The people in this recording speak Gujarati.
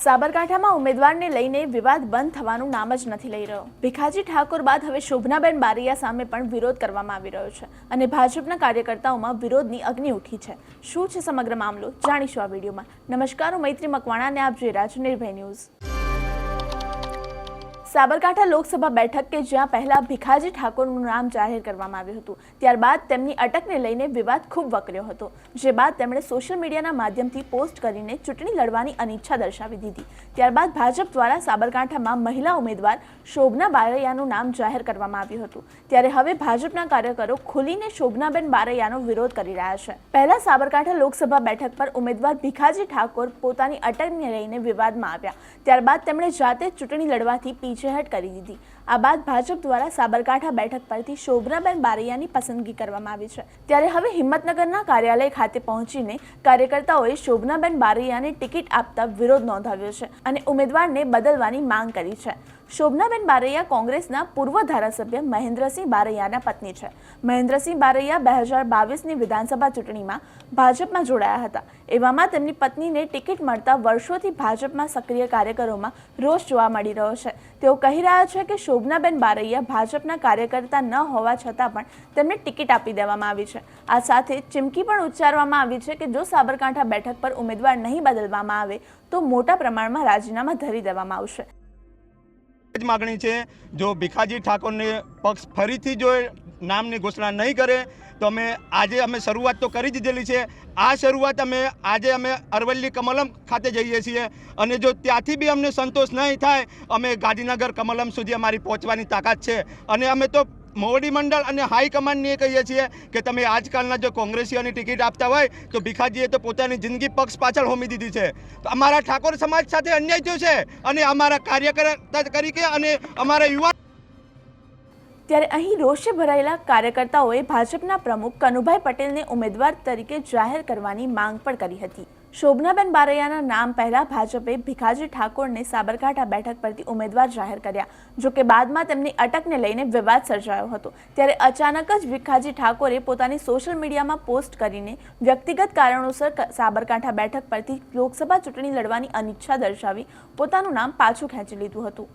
સાબરકાંઠામાં ઉમેદવારને લઈને વિવાદ બંધ થવાનું નામ જ નથી લઈ રહ્યો. ભીખાજી ઠાકોર બાદ હવે શોભનાબેન બારિયા સામે પણ વિરોધ કરવામાં આવી રહ્યો છે અને ભાજપના કાર્યકર્તાઓમાં વિરોધની અગ્નિ ઉઠી છે. શું છે સમગ્ર મામલો? જાણીશું આ વિડીયોમાં. નમસ્કાર, હું મૈત્રી મકવાણા અને આપ જોઈ રહ્યા ન્યૂઝ. સાબરકાંઠા લોકસભા બેઠક કે જ્યાં પહેલા ભીખાજી ઠાકોરનું નામ જાહેર કરવામાં આવ્યું હતું, ત્યારબાદ તેમની અટકને લઈને વિવાદ ખૂબ વકર્યો હતો, જે બાદ તેમણે સોશિયલ મીડિયાના માધ્યમથી પોસ્ટ કરીને ચૂંટણી લડવાની અનિચ્છા દર્શાવી દીધી. ત્યારબાદ ભાજપ દ્વારા સાબરકાંઠામાં મહિલા ઉમેદવાર શોભના બારૈયાનું નામ જાહેર કરવામાં આવ્યું હતું. ત્યારે હવે ભાજપના કાર્યકરો ખુલીને શોભનાબેન બારૈયાનો વિરોધ કરી રહ્યા છે. પહેલા સાબરકાંઠા લોકસભા બેઠક પર ઉમેદવાર ભીખાજી ઠાકોર પોતાની અટકને લઈને વિવાદમાં આવ્યા. ત્યારબાદ તેમણે જાતે ચૂંટણી લડવાથી પીછેહટ કરી દીધી. આ બાદ ભાજપ દ્વારા સાબરકાંઠા બેઠક પરથી શોભનાબેન બારૈયાની પસંદગી કરવામાં આવી છે. ત્યારે હવે હિંમતનગરના કાર્યાલય ખાતે પહોંચીને કાર્યકર્તાઓએ શોભનાબેન બારૈયાને ટિકિટ આપતા વિરોધ નોંધાવ્યો છે અને ઉમેદવારને બદલવાની માંગ કરી છે. શોભનાબેન બારૈયા કોંગ્રેસના પૂર્વ ધારાસભ્ય મહેન્દ્રસિંહ બારૈયાના પત્ની છે. મહેન્દ્રસિંહ બારૈયા બે હજાર બાવીસની વિધાનસભા ચૂંટણીમાં ભાજપમાં જોડાયા હતા. એવામાં તેમની પત્નીને ટિકિટ મળતા વર્ષોથી ભાજપમાં સક્રિય કાર્યકરોમાં રોષ જોવા મળી રહ્યો છે. તેઓ કહી રહ્યા છે કે શોભનાબેન બારૈયા ભાજપના કાર્યકર્તા ન હોવા છતાં પણ તેમને ટિકિટ આપી દેવામાં આવી છે. આ સાથે ચીમકી પણ ઉચ્ચારવામાં આવી છે કે જો સાબરકાંઠા બેઠક પર ઉમેદવાર નહીં બદલવામાં આવે તો મોટા પ્રમાણમાં રાજીનામા ધરી દેવામાં આવશે. જ માગણી છે. જો ભીખાજી ઠાકોરને પક્ષ ફરીથી જો નામની ઘોષણા નહીં કરે, તો અમે આજે અમે શરૂઆત તો કરી દીધેલી છે. આ શરૂઆત અમે આજે અમે અરવલ્લી કમલમ ખાતે જઈએ છીએ અને જો ત્યાંથી બી અમને સંતોષ નહીં થાય, અમે ગાંધીનગર કમલમ સુધી અમારી પહોંચવાની તાકાત છે. અને અમે તો મોવડી મંડળ અને હાઈકમાન્ડને એ કહીએ છીએ કે તમે આજકાલના જો કોંગ્રેસીઓની ટિકિટ આપતા હોય, તો ભીખાજીએ તો પોતાની જિંદગી પક્ષ પાછળ હોમી દીધી છે. અમારા ઠાકોર સમાજ સાથે અન્યાય થયો છે અને અમારા કાર્યકર્તા તરીકે અને અમારા યુવા ત્યારે અહીં રોષે ભરાયેલા કાર્યકર્તાઓએ ભાજપના પ્રમુખ કનુભાઈ પટેલને ઉમેદવાર તરીકે જાહેર કરવાની માંગ પણ કરી હતી. શોભનાબેન બારૈયાના નામ પહેલા ભાજપે ભીખાજી ઠાકોરને સાબરકાંઠા બેઠક પરથી ઉમેદવાર જાહેર કર્યા, જો કે બાદમાં તેમની અટકને લઈને વિવાદ સર્જાયો હતો. ત્યારે અચાનક જ ભીખાજી ઠાકોરે પોતાની સોશિયલ મીડિયામાં પોસ્ટ કરીને વ્યક્તિગત કારણોસર સાબરકાંઠા બેઠક પરથી લોકસભા ચૂંટણી લડવાની અનિચ્છા દર્શાવી પોતાનું નામ પાછું ખેંચી લીધું હતું.